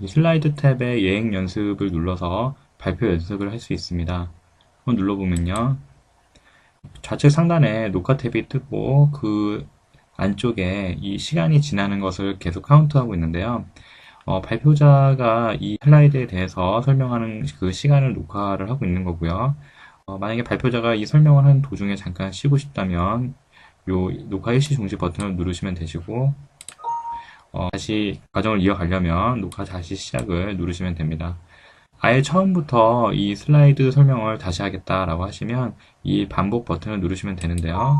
이 슬라이드 탭의 예행 연습을 눌러서 발표 연습을 할 수 있습니다. 한번 눌러보면요. 좌측 상단에 녹화 탭이 뜨고 그 안쪽에 이 시간이 지나는 것을 계속 카운트하고 있는데요. 어, 발표자가 이 슬라이드에 대해서 설명하는 그 시간을 녹화를 하고 있는 거고요. 어, 만약에 발표자가 이 설명을 하는 도중에 잠깐 쉬고 싶다면 요 녹화 일시 중지 버튼을 누르시면 되시고 어, 다시 과정을 이어가려면 녹화 다시 시작을 누르시면 됩니다. 아예 처음부터 이 슬라이드 설명을 다시 하겠다라고 하시면 이 반복 버튼을 누르시면 되는데요.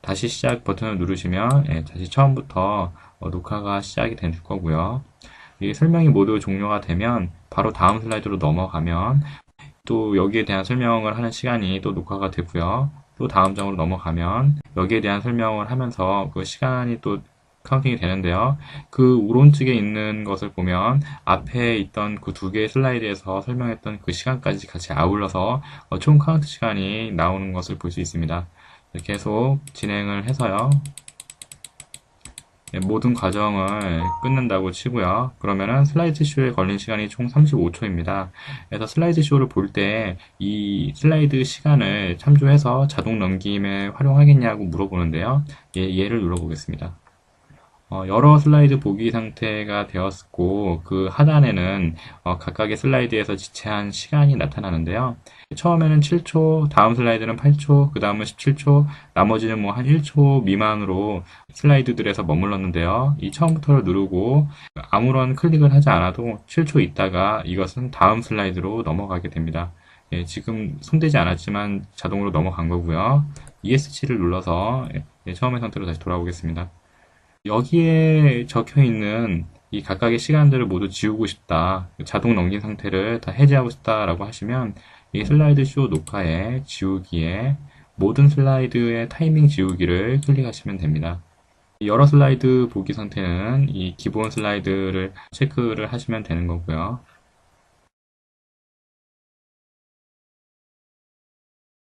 다시 시작 버튼을 누르시면 예, 다시 처음부터 어, 녹화가 시작이 될 거고요. 이 설명이 모두 종료가 되면 바로 다음 슬라이드로 넘어가면 또 여기에 대한 설명을 하는 시간이 또 녹화가 되고요. 또 다음 장으로 넘어가면 여기에 대한 설명을 하면서 그 시간이 또 카운팅이 되는데요. 그 오른쪽에 있는 것을 보면 앞에 있던 그 두 개의 슬라이드에서 설명했던 그 시간까지 같이 아울러서 어, 총 카운트 시간이 나오는 것을 볼 수 있습니다. 계속 진행을 해서요. 네, 모든 과정을 끝낸다고 치고요. 그러면은 슬라이드 쇼에 걸린 시간이 총 35초입니다. 그래서 슬라이드 쇼를 볼 때 이 슬라이드 시간을 참조해서 자동 넘김에 활용하겠냐고 물어보는데요. 예, 얘를 눌러보겠습니다. 어, 여러 슬라이드 보기 상태가 되었고 그 하단에는 어, 각각의 슬라이드에서 지체한 시간이 나타나는데요. 처음에는 7초, 다음 슬라이드는 8초, 그 다음은 17초, 나머지는 뭐 한 1초 미만으로 슬라이드들에서 머물렀는데요. 이 처음부터를 누르고 아무런 클릭을 하지 않아도 7초 있다가 이것은 다음 슬라이드로 넘어가게 됩니다. 예, 지금 손대지 않았지만 자동으로 넘어간 거고요. ESC를 눌러서 예, 처음의 상태로 다시 돌아오겠습니다. 여기에 적혀 있는 이 각각의 시간들을 모두 지우고 싶다. 자동 넘긴 상태를 다 해제하고 싶다라고 하시면 이 슬라이드 쇼 녹화에 지우기에 모든 슬라이드의 타이밍 지우기를 클릭하시면 됩니다. 여러 슬라이드 보기 상태는 이 기본 슬라이드를 체크를 하시면 되는 거고요.